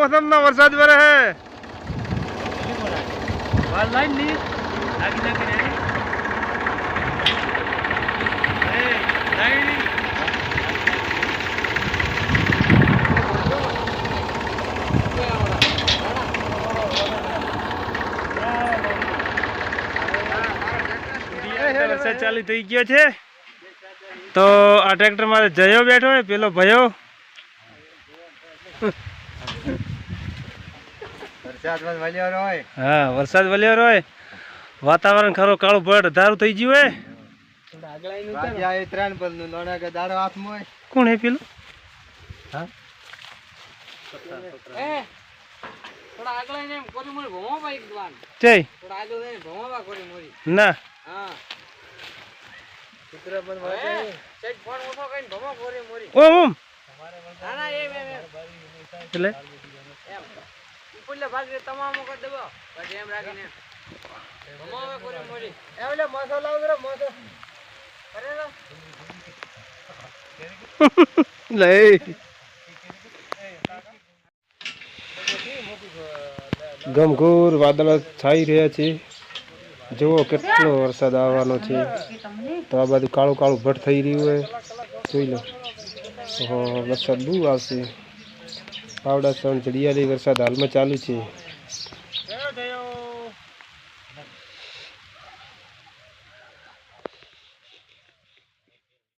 મોસમ ના વરસાદ વરે હે. વરસાદ ચાલુ થઈ ગયો છે. તો આ ટ્રેક્ટર મારે જયો બેઠો હોય પેલો ભયો વરસાદમાં વળ્યો હોય હા વરસાદ વલ્યો રોય. વાતાવરણ ખરો કાળું પડ ધારું થઈ ગયું હોય વાગ્યા ત્રણ પરનું નોડા કે દાડો હાથમાં હોય. કોણ હે પેલું? હા? ચિત્ર પર હે. સેજ ફોન ઉઠો કઈને ભમો કોરી મોરી. ઓમ ઓમ. ના એટલે? ઉપરલે ભાગ રે તમામ વખત દબાવ. પછી એમ રાખીને. એમ ભમો હવે કોરી મોરી. એટલે મસો લાવ જરા મસો અરે રે લે ગમઘોર વાદળ છાઈ રહ્યા છે. જુઓ કેટલો વરસાદ આવવાનો છે. તો આ બાજુ કાળું કાળું ભટ થઈ રહ્યું હોય. જોઈ લો. વરસાદ બહુ આવશે. પાવડા ત્રણ જડિયારી વરસાદ હાલમાં ચાલુ છે.